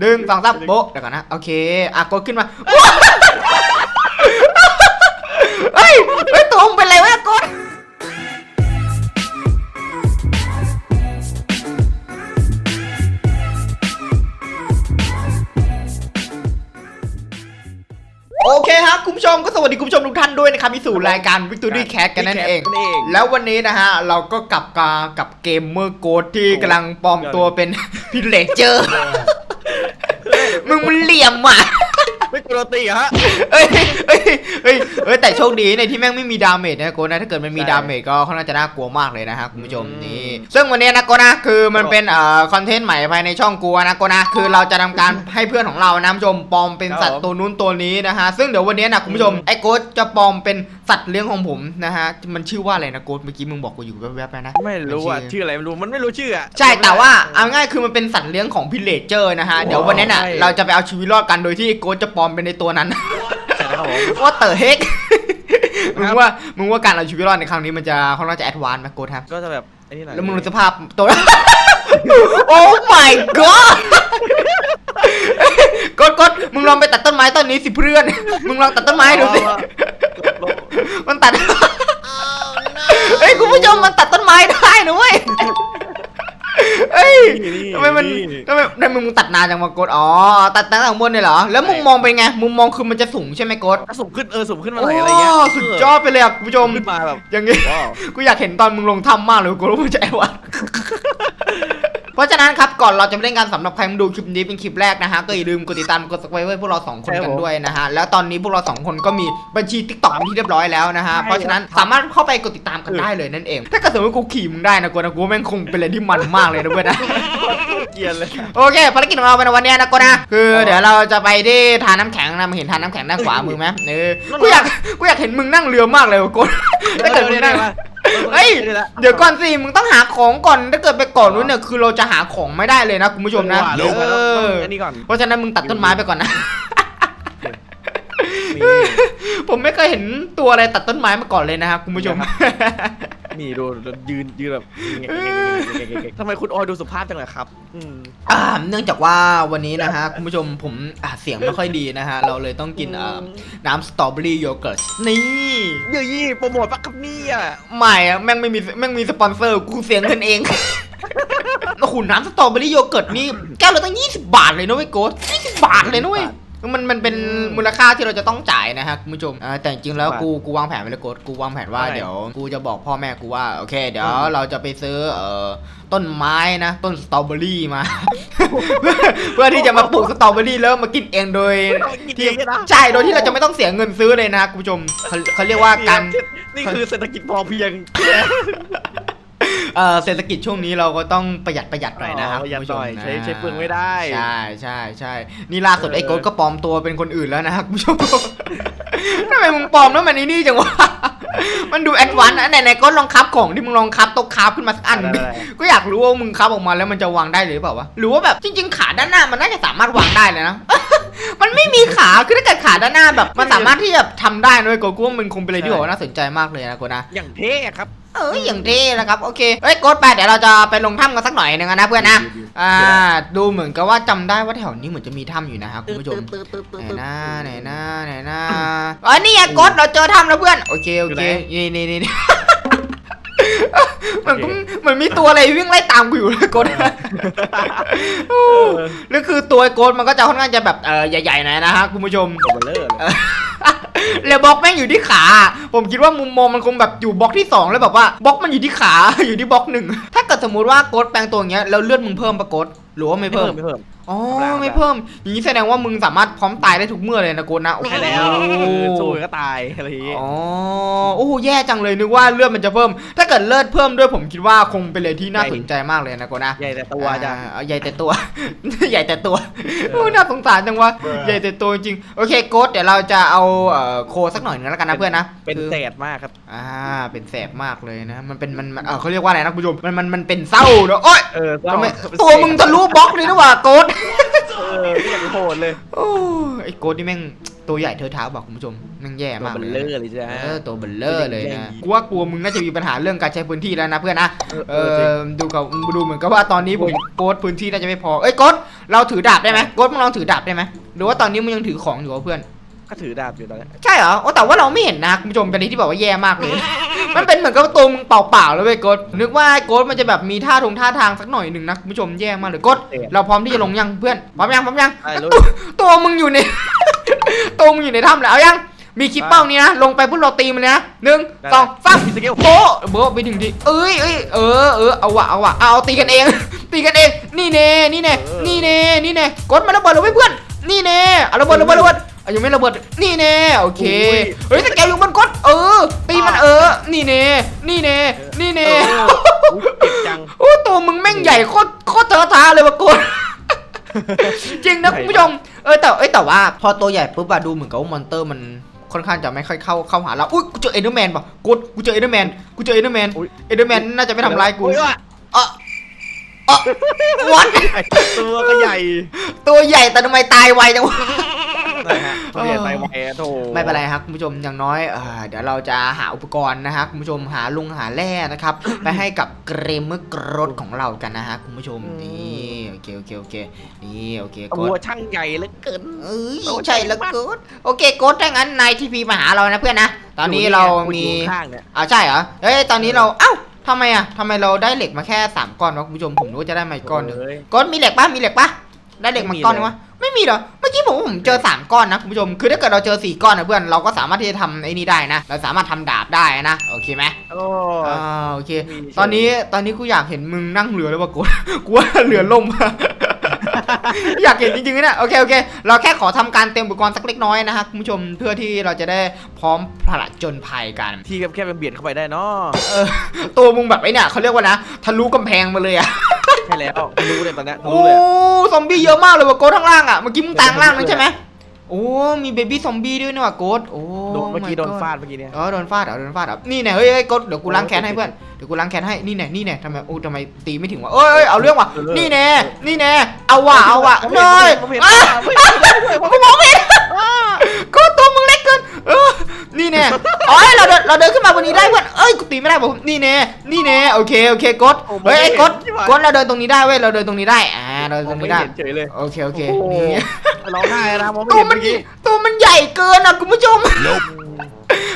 หนึ่งสองสามโบ๊ะเดี๋ยวก่อนนะ โอเค อะกดขึ้นมาเฮ้ยเฮ้ยตัวมึงเป็นไรวะกดโอเคครับคุณผู้ชมก็สวัสดีคุณผู้ชมทุกท่านด้วยนะครับมีสู่รายการ Victory Cat กันนั่นเองนั่นเองแล้ววันนี้นะฮะ เราก็กลับกากับเกมเมอร์โกดที่กำลังปลอมตัวเป็นพิเลเจอร์ มึงมันเหลี่ยมอะ ไม่กลัวตีเหรอฮะ เอ้ยเอ้ยเอ้ยเอ้ยแต่โชคดีในที่แม่งไม่มีดาเมจนะโกนะถ้าเกิดมันมีใช่ดาเมจก็ค่อนข้างจะน่ากลัวมากเลยนะฮะคุณผู้ชมนี่ซึ่งวันนี้นะโกนะคือมันเป็นเอ่อคอนเทนต์ใหม่ภายในช่องกูนะโกนะคือเราจะทำการให้เพื่อนของเรานะคุณผู้ชมปลอมเป็นสัตว์ตัวนู้นตัวนี้นะฮะซึ่งเดี๋ยววันนี้นะคุณผู้ชมไอ้โกดจะปลอมเป็น สัตว์เลี้ยงของผมนะฮะ มันชื่อว่าอะไรนะโกดเมื่อกี้มึงบอกกูอยู่แวบๆไปนะไม่รู้อะชื่ออะไรไม่รู้มันไม่รู้ชื่ออะ ใช่แต่ว่าเอาง่ายคือมันเป็นสัตว์เลี้ยงของพิเลเจอร์นะฮะ เดี๋ยววันนี้น่ะใช่เราจะไปเอาชีวิตรอดกันโดยที่โกดจะปลอมเป็นในตัวนั้นใช่แล้วครับผมว่าเตอร์เฮกมึงครับว่ามึงว่าการเอาชีวิตรอดในครั้งนี้มันจะค่อนข้างจะแอดวานซ์ไหมโกดครับก็จะแบบไอ้นี่หน่อยแล้วมึงดูสภาพตัวโอ้ my god กดกดมึงลองไปตัดต้นไม้ต้นนี้สิเพื่อน มึงลองตัดต้นไม้ดูสิ มันตัด เฮ้ยคุณผู้ชมมันตัดต้นไม้ได้นะเว้ยเฮ้ยทำไมมันทำไมทำไมมึงตัดนานจังวะโกดอ๋อตัดตั้งแต่ข้างบนเนี่ยเหรอ แล้วมุมมองเป็นไง มุมมองคือมันจะสูงใช่ไหมโกด ก็สูงขึ้นเออสูงขึ้นมาหน่อยอะไรเงี้ยโสุดยอดไปเลยอะคุณผู้ชม ขึ้นมาแบบอย่างงี้ว้าวกูอยากเห็นตอนมึงลงถ้ำมากเลยกูรู้ว่าจะไอ้วะ เพราะฉะนั้นครับก่อนเราจะไปเล่นกันสำหรับใครมาดูคลิปนี้เป็นคลิปแรกนะฮะก็อย่าลืมกดติดตามกด subscribe ไว้พวกเราสองคนกันด้วยนะฮะแล้วตอนนี้พวกเราสองคนก็มีบัญชี t ิ k t o k เป็นที่เรียบร้อยแล้วนะฮะเพราะฉะนั้นสามารถเข้าไปกดติดตามกันได้เลยนั่นเอง ถ้าเกิดสมมติกูขี่มึงได้นะกูนะกูว่าแม่งคงเป็นอะไรที่มันมากเลยนะเว้ยนะเกรียนเลยโอเคภารกิจของเราในวันเนี้ยนะกูนะคือเดี๋ยวเราจะไปที่ทานน้ำแข็งนะมึงเห็นทานน้ำแข็งด้านขวามือไหมเออกูอยากกูอยากเห็นมึงนั่งเรือมากเลยว่ะกูถ้าเกิดมึงนั่ง เฮ้ยเดี๋ยวก่อนสิมึงต้องหาของก่อนถ้าเกิดไปก่อนนู้นเนี่ยคือเราจะหาของไม่ได้เลยนะคุณผู้ชมนะเอเอออันนี้ก่อนเพราะฉะนั้นมึงตัดต้นไม้ไปก่อนนะมีผมไม่เคยเห็นตัวอะไรตัดต้นไม้มาก่อนเลยนะครับคุณผู้ชม มีดูยืนยืนแบบทำไมคุณออยดูสุภาพจังเลยครับอืมอ่าเนื่องจากว่าวันนี้นะฮะคุณผู้ชมผมอ่าเสียงไม่ค่อยดีนะฮะ เราเลยต้องกินอ่าน้ำสตรอเบอรี่โยเกิร์ตนี่เยอะยี่โปรโมทปะครับเนี่ยไม่อะแม่งไม่มีแม่งมีสปอนเซอร์กูเสียงกันเอง โอ้โหน้ำสตรอเบอรี่โยเกิร์ตนี่แก้วละตั้ง 20 บาทเลยนะเว้ยโกด20 บาทเลยนะเว้ย มันมันเป็นมูลค่าที่เราจะต้องจ่ายนะฮะคุณผู้ชมอ่าแต่จริงๆแล้วกูกูวางแผนไว้แล้วโกดกูวางแผนว่าเดี๋ยวกูจะบอกพ่อแม่กูว่าโอเค เดี๋ยวเราจะไปซื้อเอ่อต้นไม้นะ ต้นสตรอเบอรี่มา เพื่อที่จะมาปลูกสตรอเบอรี่แล้วมากินเองโดย กินที่เองนะใช่โดยที่เราจะไม่ต้องเสียเงินซื้อเลยนะคุณผู้ชมเขาเขาเรียกว่าการ นี่คือเศรษฐกิจพอเพียง เอ่อเศรษฐกิจช่วงนี้เราก็ต้องประหยัดประหยัดหน่อยนะครับอ๋อประหยัดคุณผู้ชมหน่อยใช้นะใช้เปลืองไม่ได้ ใช่ใช่ใช่นี่ล่าสุดเออไอ้โกดก็ปลอมตัวเป็นคนอื่นแล้วนะครับคุณผู้ชมทำไมมึงปลอมแล้วมันนี่นี่จังวะมันดูแอดวานซ์นะไหนไหนก็ลองคับของที่มึงลองคับตกคับขึ้นมาสักอันดิได้ก็อยากรู้ว่ามึงคับออกมาแล้วมันจะวางได้หรือเปล่าวะหรือว่าแบบจริง ๆ ขาด้านหน้ามันน่าจะสามารถวางได้เลยนะมันไม่มีขา คือถ้าเกิดขาด้านหน้าแบบ มันสามารถที่จะทำได้นะเว้ยโกกูว่ามันคงเป็นอะไรที่บอกว่าน่าสนใจมากเลยนะโกนะ อย่างเท่อะครับ เอออย่างเท่นะครับโอเคเอ้ยโกดไปเดี๋ยวเราจะไปลงถ้ำกันสักหน่อยหนึงนะเพื่อนนะดีๆอ่าดูเหมือนกับว่าจำได้ว่าแถวนี้เหมือนจะมีถ้ำอยู่นะครับคุณผู้ชมไหนหน้าไหนหน้าไหนหน้าอ๋อนี่ไงโกดเราเจอถ้ำแล้วเพื่อนโอเคโอเคนี่นี่นี่นี่เหมือนกูเหมือนมีตัวอะไรวิ่งไล่ตามกูอยู่เลยโกดโอ้แล้วคือตัวไอ้โกดมันก็จะค่อนข้างจะแบบเออใหญ่ๆหน่อยนะฮะคุณผู้ชม ตัวเบลเลอร์เลย แล้วบล็อกแม่งอยู่ที่ขา ผมคิดว่ามุมมองมันคงแบบอยู่บล็อกที่สองแล้วแบบว่าบล็อกมันอยู่ที่ขา อยู่ที่บล็อกหนึ่งถ้าเกิดสมมติว่าโกดแปลงตัวอย่างเงี้ยแล้วเลือดมึงเพิ่มปะโกดหรือว่าไม่ไม่เพิ่เพิ่มมไม่เพิ่ม อ๋อธรรมดาไม่เพิ่มอย่างนี้แสดงว่ามึงสามารถพร้อมตายได้ทุกเมื่อเลยนะโกดนะโอ้โห ใช่แล้วสู้ก็ตายอะไรอย่างงี้ อ๋อ โอ้โหแย่จังเลยนึกว่าเลือดมันจะเพิ่ม ถ้าเกิดเลือดเพิ่มด้วยผมคิดว่าคงเป็นเลยที่น่าสนใจมากเลยนะโกดนะใหญ่แต่ตัวจ้ะ อ่าใหญ่แต่ตัว ใหญ่แต่ตัวโอ้น่าสงสารจังวะใหญ่แต่ตัวจริงๆโอเคโกดเดี๋ยวเราจะเอาเอ่อโคสักหน่อยนึงแล้วกันนะเพื่อนนะเป็นคือแสดมากครับ อ่า เป็นแสบมากเลยนะ มันเป็นมันมันเออเขาเรียกว่าอะไรนะคุณผู้ชม มันมันมันเป็นเศร้าเนอะโอ๊ยเออทำไมตัวมึงทะลุบล็อกเลยนะว่ะโกด ดเลย โอ้ไอ้โกดนี่แม่งตัวใหญ่เธอเท้าบอกคุณผู้ชมนั่งแย่ตัวมากเบลเลเลยอร์เลยจ้าเออตัวเบลเลอร์เลยแย่นะงกูว่ากลัวมึงน่าจะมีปัญหาเรื่องการใช้พื้นที่แล้วนะเพื่อนนะเออเอเออจริง อดูกับดูเหมือนกับว่าตอนนี้ผมโกดพื้นที่น่าจะไม่พอเอ้ยโกดเราถือดาบได้ไหมโกดมึงลองถือดาบได้ไหมหรือว่าตอนนี้มึงยังถือของอยู่วะเพื่อน ก็ถือดาบอยู่ตอนนี้ใช่เหรอโอ้แต่ว่าเราไม่เห็นนะคุณผู้ชมเป็นอะไรที่แบบว่าแย่มากเลย มันเป็นเหมือนกับว่าตัวมึงเปล่าๆเลยเว้ยโกดนึกว่าโกดมันจะแบบมีท่าทงท่าทางสักหน่อยหนึ่งนะคุณผู้ชมแย่มากเลยโกดเราพร้อมที่จะลงยังเพื่อนพร้อมยังพร้อมยังได้รู้ตัวตัวมึงอยู่ใน ตัวมึงอยู่ในถ้ำแล้วเอายัง มีคลิปเป้านี้นะลงไปพุ่งเราตีมันเลยนะหนึ่งได้สองสามมีสกิล โบะโบะไปถึงที่เอ้ยเอ้ยเออเออเอาวะเอาวะเอาตีกันเอง ตีกันเองนี่เน่นี่เน่นี่เน่นี่เน่กดมาระเบิดเลยเว้ยเพื่อนนี่เน่เอาระเบิดระเบิดระเบิด เอายังไม่ระเบิดนี่เน่โอเคเฮ้ยสแกลอยู่บนกดเออ ตีมันเออ นี่เน่นี่เน่นี่เอเน่ออุ๊ยเจ็บจังโอ้ตัวมึงแม่งใหญ่โคตรโคตรเทอะทาเลยวะกดจริงนะคุณผู้ชมเออแต่เอ้ยแต่ว่า พอตัวใหญ่ปุ๊บอะดูเหมือนกับว่ามอนเตอร์มันค่อนข้างจะไม่ค่อยเข้าเข้าหาเราอุ้ยกูเจอเอเดอร์แมนป่ะกูกูเจอเอเดอร์แมนกูเจอเอเดอร์แมนอุ๊ยเอเดอร์แมนน่าจะไม่ทำร้ายกูอุ๊ว่ะเออเออวัดตัวก็ใหญ่ ตัวใหญ่แต่ทำไมตายไวจังวะ นะฮะตัวใหญ่ไตไวอะโถไม่เป็นไรครับคุณผู้ชมอย่างน้อยเอ่อเดี๋ยวเราจะหาอุปกรณ์นะฮะคุณผู้ชมหาลุงหาแร่นะครับ ไปให้กับเกรมเมอร์กรดของเรากันนะฮะคุณผู้ชมนี่โอเคโอเคโอเคนี่โอเคกตัวดช่างใหญ่เหลือเกินเอ้ยโอ้ยใช่แล้วมากกดโอเคกดถ้างั้นนายทีพีมาหาเรานะเพื่อนนะตอนนี้เรามีอยู่ข้างเนี่ยอ่าใช่เหรอเอ้ยตอนนี้เราเอ้าทำไมอะทำไมเราได้เหล็กมาแค่สามก้อนวะคุณผู้ชมผมรู้ว่าจะได้มาอีกก้อนหนึ่งเฮ้ยก้อนมีเหล็กปะมีเหล็กปะ ได้เหล็กมาก้อนหนึงวะไม่มีเหรอเมื่อกี้ผมว่าผมเจอสามก้อนนะคุณผู้ชมคือถ้าเกิดเราเจอสี่ก้อนนะเพื่อนเราก็สามารถที่จะทำไอ้นี่ได้นะ เราสามารถทำดาบได้นะโอเคไหมโอ้อ่าโอเคมีเฉยตอนนี้ตอนนี้กูอยากเห็นมึงนั่งเรือแล้วว่ะกูกูว่าเรือล่ม อยากเห็นจริงๆนะโอเคโอเค เราแค่ขอทำการเตรียมอุปกรณ์สักเล็กน้อยนะฮะคุณผู้ชมเพื่อที่เราจะได้พร้อมผลัดจนภัยกัน ที่แคบๆมันเบียดเข้าไปได้เนาะเออตัวมึงแบบไอ้เนี่ยเขาเรียกว่านะทะลุกำแพงมาเลยอะใช่ แล้วรู้เลยตอนเนี้ยโอ้รู้เลยซอมบี้เยอะมากเลยว่ะโกดข้างล่างอะเมื่อกี้มึงตางล่างนั่นใช่ไหมโอ้มีเบบี้ซอมบี้ด้วยนี่ว่ะโกดโอ้ โดนเมื่อกี้ my โดน god ฟาดเมื่อกี้เนี่ยเออโดนฟาดเหรอโดนฟาดเหรอนี่เนี่ยเฮ้ยเฮ้ยโกดเดี๋ยวกูล้างแค้นให้เพื่อนเดี๋ยวกูล้างแค้นให้นี่เนี่ยนี่เนี่ยทำไมโอ้ทำไมตีไม่ถึงวะเอ้ยเอ้ยเอาเรื่องว่ะนี่แน่นี่แน่เอาว่ะเอาว่ะผมเนเห็ยนผมเห็นอะผมเห็นผมเห็นผมเห็นกูมองไม่เห็นโกดตัวมึงเล็กเกินเออ นี่แน่อ๋อเราเดินเราเดินขึ้นมาบนนี้ได้เพื่อนเอ้ยกูตีไม่ได้ผมนี่แน่นี่แน่โอเคโอเคกดเฮ้ยไอ้กดกดเราเดินตรงนี้ได้เว้ยเราเดินตรงนี้ได้อ่า เราเดินมตองรงไม่นี้ได้เห็นเฉยเลยโอเคโอเคโอ้โหนี่ร้องไห้นะมองไม่ตัวเห็นมัเมื่อกี้ตัวมันใหญ่เกินอะคุณผู้ชม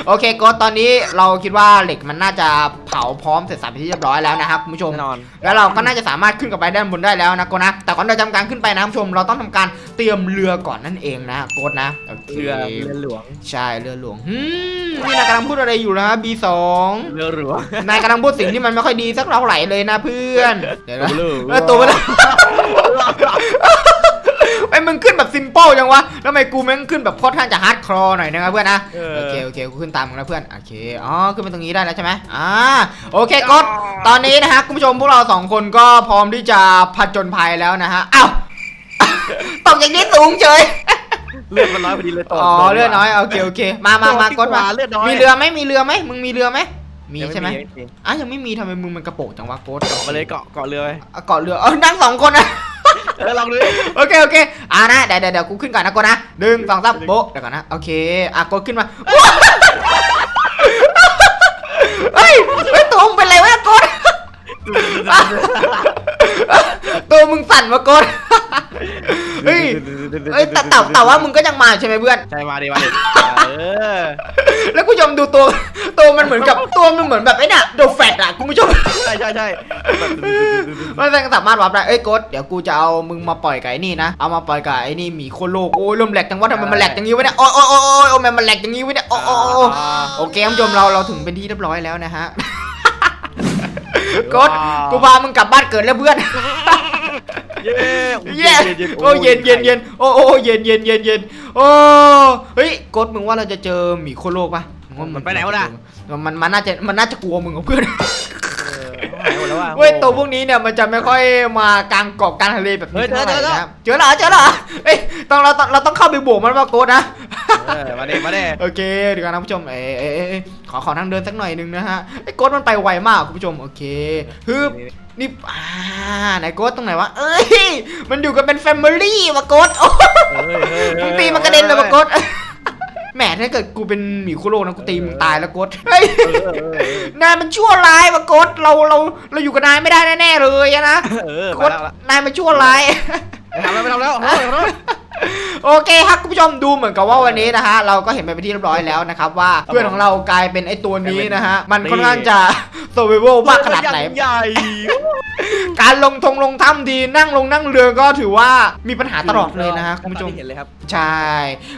โอเคก็ตอนนี้เราคิดว่าเหล็กมันน่าจะเผาพร้อมเสร็จสับเป็นที่เรียบร้อยแล้วนะครับคุณผู้ชม แน่นอน แล้วเราก็น่าจะสามารถขึ้นกับไปด้านบนได้แล้วนะโกดนะ แต่ก่อนเราจะทำการขึ้นไปนะคุณผู้ชม เราต้องทำการเตรียมเรือก่อนนั่นเองนะโกดนะโอเคเรือเรือหลวง ใช่เรือหลวงหืมนี่นายกำลังพูดอะไรอยู่นะ B2 เรือหลวงนายกำลังพูดสิ่งที่มันไม่ค่อยดีสักเท่าไหร่เลยนะเพื่อนเดี๋ยวนะ เรือเออตัวมัน ไอ้ยมึงขึ้นแบบซิมเปิลจังวะ แล้วทำไมกูแม่งขึ้นแบบค่อนข้างจะฮาร์ดคอร์หน่อยนะครับเพื่อนนะ เออ โอเคโอเคกูขึ้นตามมึงแล้วเพื่อน โอเค อ๋อ ขึ้นไปตรงนี้ได้แล้วใช่ไหมอ่า โอเคกดตอนนี้นะฮะคุณผู้ชมพวกเราสองคนก็พร้อมที่จะผจญภัยแล้วนะฮะ อ้าว ตกอย่างนี้สูงเฉย เลือดมันน้อยพอดีเลยตกอ๋อเลือดน้อยโอเคโอเคมามามากดมาเลือดน้อย มีเรือไหมมีเรือไหมมึงมีเรือไหมมียังใช่ไหมมีอะยังไม่มีทำไมมึงมันกระโปงจังวะโกดเกาะมาเลยเกาะเกาะเรือไปอะเกาะเรือเออนั่งสองคนนะ เออลองดูโอเคโอเคอ่านะเดี๋ยวเดี๋ยวเดี๋ยวกูขึ้นก่อนนะกดนะหนึ่งสองสามโบ๊ะเดี๋ยวก่อนนะโอเคอะกดขึ้นมาเฮ้ยเฮ้ยตัวมึงเป็นไรวะกดตัวมึงสั่นวะกด เฮ้ยเฮ้ยแต่แต่แต่ว่ามึงก็ยังมาใช่ไหมเพื่อน ใช่มาดิมาดิเออแล้วกูชมดูตัวตัวมันเหมือนกับตัวมันเหมือนแบบไอ้เนี่ยโดแฟตอะคุณผู้ชมใช่ใช่ใช่มันสามารถวับได้เอ้ยกดเดี๋ยวกูจะเอามึงมาปล่อยกับไอ้นี่นะเอามาปล่อยกับไอ้นี่หมีโคโลกโอ้ยลมแหลกจังวะทำไมมันแหลกอย่างงี้วะเนี่ยโอ้ยโอ้ยโอ้ยโอ้ยโอ้ยมันแหลกอย่างงี้วะเนี่ยโอ้ยโอ้ยโอ้ยโอเคคุณผู้ชมเราเราถึงเป็นที่เรียบร้อยแล้วนะฮะกดกูพามึงกลับบ้านเกิดแล้วเพื่อน เย้เย้โอ้เย็นเย็นเย็นโอ้โอ้เย็นเย็นเย็นเย็นโอ้เฮ้ยกดมึงว่าเราจะเจอหมีโคโลกปะมึงว่ามันไปไหนวะน่ะมันมันน่าจะมันน่าจะกลัวมึงกับเพื่อนหายหมดแล้วว่ะเว้ยตัวพวกนี้เนี่ยมันจะไม่ค่อยมากลางเกาะกลางทะเลแบบเฮ้นี้ยเจอเท่าไหร่เจอนะครับเจอเหรอเจอเหรอเอ้ยต้องเราต้องเราต้องเข้าไปบวกมันว่าโกดนะเออมาดิมาดิโอเคเดี๋ยวกันนะคุณผู้ชมเอ้ยเอ้ยเอ้ยเอ้ยขอขอทางเดินสักหน่อยหนึงนะฮะไอ้โกดมันไปไวมากคุณผู้ชมโอเคฮึบ นี่อ่าไหนโกดตรงไหนวะเอ้ย มันอยู่กันเป็นแฟมิลี่วะโกดโอ้เฮ้ยเฮ้ยมึงตีมันกระเด็นเลยวะโกดแหมถ้าเกิดกูเป็นหมีคุโร่นะกูตีมึงตายแล้วโกดเฮ้ยเออเออเออนายมันชั่วร้ายว่ะโกดเราเราเราอยู่กับนายไม่ได้แน่ๆเลยอะนะเออโกมาดแล้วละนายมันชั่วร้ายไม่ทำแล้วไม่ทำแล้วเฮ้ยเฮ้ยโอเคครับคุณผู้ชมดูเหมือนกับว่าวันนี้นะฮะเราก็เห็นไปเป็นที่เรียบร้อยแล้วนะครับว่าเพื่อนของเรากลายเป็นไอ้ตัวนี้นะฮะมันค่อนข้างจะ s u r v i v a l มากขนาดไหนใหญ่ การลงทงลงถ้ำดีนั่งลงนั่งเรือก็ถือว่ามีปัญหาตลอดเลยนะฮะคุณผู้ชม เห็นเลยครับ ใช่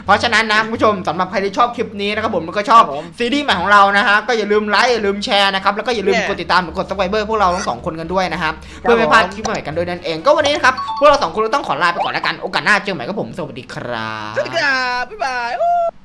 เพราะฉะนั้นนะคุณผู้ชมสำหรับใครที่ชอบคลิปนี้นะครับผมแล้วก็ชอบครับผม ซีรีส์ใหม่ของเรานะฮะก็อย่าลืมไลค์อย่าลืมแชร์นะครับแล้วก็อย่าลืมเนี่ยกดติดตามหรือกด subscribe พวกเราทั้งสองคนกันด้วยนะครับครับเพื่อไม่พลาดผมคลิปใหม่กันด้วยนั่นเองก็วันนี้นะครับพวกเราสองคนต้องขอลาไปก่อนแล้วกันโอกาสหน้าเจอใหม่กับผมสวัสดีครับ สวัสดีครับบ๊ายบาย